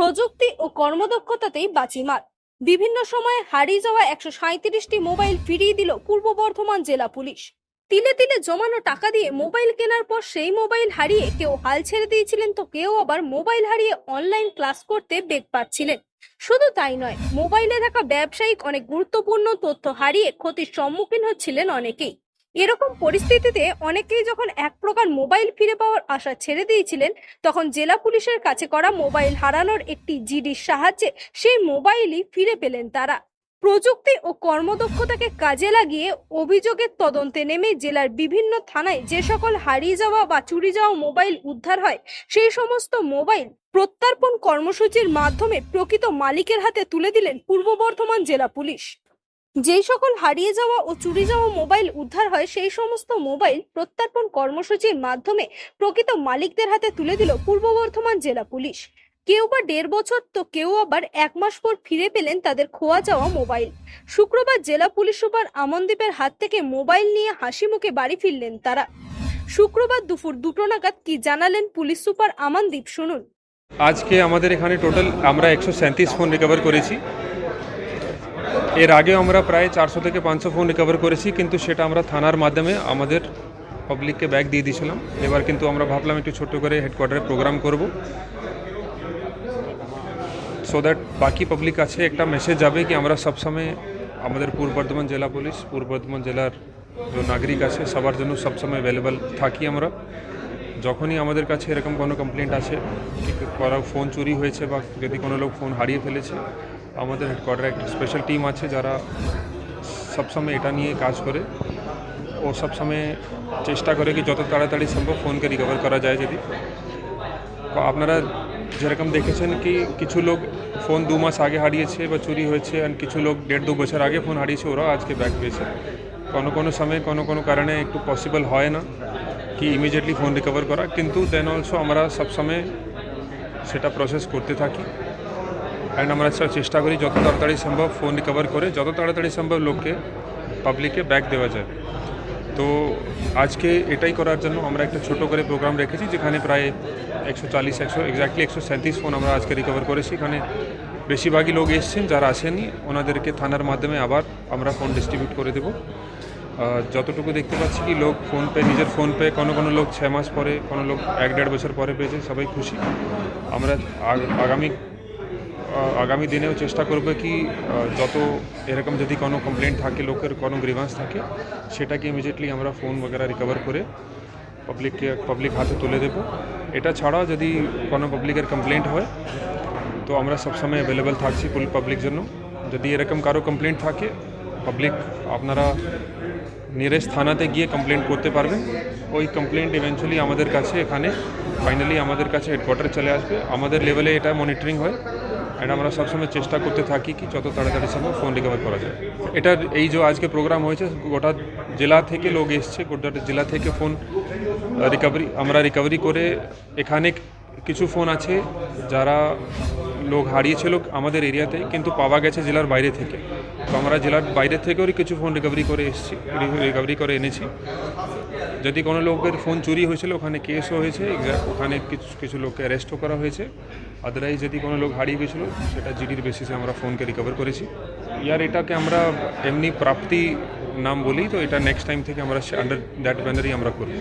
প্রযুক্তি ও কর্মদক্ষতাতেই বাজিমাত বিভিন্ন সময়ে হারিয়ে যাওয়া একশো সাঁত্রিশটি মোবাইল ফিরিয়ে দিল পূর্ব বর্ধমান জেলা পুলিশ। তিলে তিলে জমানো টাকা দিয়ে মোবাইল কেনার পর সেই মোবাইল হারিয়ে কেউ হাল ছেড়ে দিয়েছিলেন তো কেউ আবার মোবাইল হারিয়ে অনলাইন ক্লাস করতে বেগ পাচ্ছিলেন। শুধু তাই নয়, মোবাইলে থাকা ব্যবসায়িক অনেক গুরুত্বপূর্ণ তথ্য হারিয়ে ক্ষতির সম্মুখীন হচ্ছিলেন অনেকেই। এরকম পরিস্থিতিতে অনেকেই যখন এক প্রকার মোবাইল ফিরে পাওয়ার আশা ছেড়ে দিয়েছিলেন, তখন জেলা পুলিশের কাছে করা মোবাইল হারানোর একটি জিডির সাহায্যে সেই মোবাইলই ফিরে পেলেন তারা। প্রযুক্তি ও কর্মদক্ষতাকে কাজে লাগিয়ে অভিযোগের তদন্তে নেমে জেলার বিভিন্ন থানায় যে সকল হারিয়ে যাওয়া বা চুরি যাওয়া মোবাইল উদ্ধার হয়, সেই সমস্ত মোবাইল প্রত্যার্পণ কর্মসূচির মাধ্যমে প্রকৃত মালিকের হাতে তুলে দিলেন পূর্ব বর্ধমান জেলা পুলিশ। যেই সকল হারিয়ে যাওয়া ও চুরি যাওয়া মোবাইল উদ্ধার হয়, সেই সমস্ত মোবাইল প্রত্যার্পণ কর্মসূচির মাধ্যমে প্রকৃত মালিকদের হাতে তুলে দিল পূর্ব বর্ধমান জেলা পুলিশ। কেউ বা দেড় বছর তো কেউ আবার এক মাস পর ফিরে পেলেন তাদের খোয়া যাওয়া মোবাইল। শুক্রবার জেলা পুলিশ সুপার আমনদীপের হাত থেকে মোবাইল নিয়ে হাসি মুখে বাড়ি ফিরলেন তারা। শুক্রবার দুপুর দুটো নাগাদ কি জানালেন পুলিশ সুপার আমনদীপ, শুনুন। আজকে আমাদের এখানে টোটাল আমরা একশো ফোন রিকভার করেছি। এর আগে আমরা প্রায় চারশো থেকে পাঁচশো ফোন রিকভার করেছি, কিন্তু সেটা আমরা থানার মাধ্যমে আমাদের পাবলিককে ব্যাগ দিয়ে দিয়েছিলাম। এবার কিন্তু আমরা ভাবলাম একটু ছোট করে হেডকোয়ার্টারে প্রোগ্রাম করব। সো দ্যাট বাকি পাবলিক আছে, একটা মেসেজ যাবে কি আমরা সবসময় আমাদের পূর্ব বর্ধমান জেলা পুলিশ, পূর্ব বর্ধমান জেলার যে নাগরিক আছে, সবার জন্য সবসময় অ্যাভেলেবেল থাকি আমরা। যখনই আমাদের কাছে এরকম কোনো কমপ্লেন্ট আছে কারও ফোন চুরি হয়েছে বা যদি কোনো লোক ফোন হারিয়ে ফেলেছে আমাদের হেডকোয়ার্টারে একটা স্পেশাল টিম আছে যারা সবসময় এটা নিয়ে কাজ করে। ও সবসময় চেষ্টা করে কি যত তাড়াতাড়ি সম্ভব ফোনকে রিকভার করা যায় যদি। আপনারা যেরকম দেখেছেন কি কিছু লোক ফোন দু মাস আগে হারিয়েছে বা চুরি হয়েছে আর কিছু লোক দেড় দু বছর আগে ফোন হারিয়েছে, ওরাও আজকে ব্যাক পেয়েছে। কোনো কোনো সময় কোনো কোনো কারণে একটু পসিবল হয় না কি ইমিডিয়েটলি ফোন রিকভার করা, কিন্তু দেন অলসো আমরা সবসময় সেটা প্রসেস করতে থাকি। অ্যান্ড আমরা সেটা চেষ্টা করি যত তাড়াতাড়ি সম্ভব ফোন রিকভার করে, যত তাড়াতাড়ি সম্ভব লোককে পাবলিককে ব্যাক দেওয়া যায়। তো আজকে এটাই করার জন্য আমরা একটা ছোট করে প্রোগ্রাম রেখেছি, যেখানে প্রায় একশো চালিশ একশো এক্স্যাক্টলি একশো স্যাঁত্রিশ ফোন আমরা আজকে রিকভার করেছি। এখানে বেশিরভাগই লোক এসছেন, যারা আসেনি, ওনাদেরকে থানার মাধ্যমে আবার আমরা ফোন ডিস্ট্রিবিউট করে দেবো। যতটুকু দেখতে পাচ্ছি কি লোক ফোন পে নিজের ফোন পে কোনো কোনো লোক ছ মাস পরে, কোনো লোক এক দেড় বছর পরে পেয়েছে, সবাই খুশি। আমরা আগ- আগামী আগামী দিনেও চেষ্টা করব কি আহ, যত এরকম যদি কোনো কমপ্লেন্ট থাকে লোকের কোনো গ্রিভান্স থাকে সেটাকে ইমিডিয়েটলি আমরা ফোন বগেরা রিকভার করে পাবলিককে পাবলিক হাতে তুলে দেব। এটা ছাড়াও যদি কোনো পাবলিকের কমপ্লেন্ট হয় তো আমরা সবসময় অ্যাভেলেবেল থাকছি ফুল পাবলিক জন্য। যদি এরকম কারও কমপ্লেন্ট থাকে পাবলিক আপনারা নিয়ারেস্ট থানাতে গিয়ে কমপ্লেন্ট করতে পারবেন। ওই কমপ্লেন্ট ইভেনচুয়ালি আমাদের কাছে এখানে ফাইনালি আমাদের কাছে হেডকোয়ার্টারে চলে আসবে। আমাদের লেভেলে এটা মনিটরিং হয়। অ্যান্ড আমরা সবসময় চেষ্টা করতে থাকি কি যত তাড়াতাড়ি সম্ভব ফোন রিকভার করা যায়। এটার এই যে আজকে প্রোগ্রাম হয়েছে, গোটা জেলা থেকে লোক এসছে, গোটা জেলা থেকে ফোন রিকভারি আমরা রিকভারি করে এখানে কিছু ফোন আছে, যারা লোক হারিয়েছিল আমাদের এরিয়াতে, কিন্তু পাওয়া গেছে জেলার বাইরে থেকে। তো আমরা জেলার বাইরে থেকেও কিছু ফোন রিকভারি করে এসেছি রিকভারি করে এনেছি। যদি কোনো লোকের ফোন চুরি হয়েছিল, ওখানে কেসও হয়েছে ওখানে কিছু কিছু লোককে অ্যারেস্টও করা হয়েছে। আদারওয়াইজ যদি কোনো লোক হারিয়ে গেছিল, সেটা জিডির বেসিসে আমরা ফোনকে রিকভার করেছি। ইয়ার এটাকে আমরা এমনি প্রাপ্তি নাম বলি তো এটা নেক্সট টাইম থেকে আমরা আন্ডার দ্যাট ব্যানারই আমরা করব।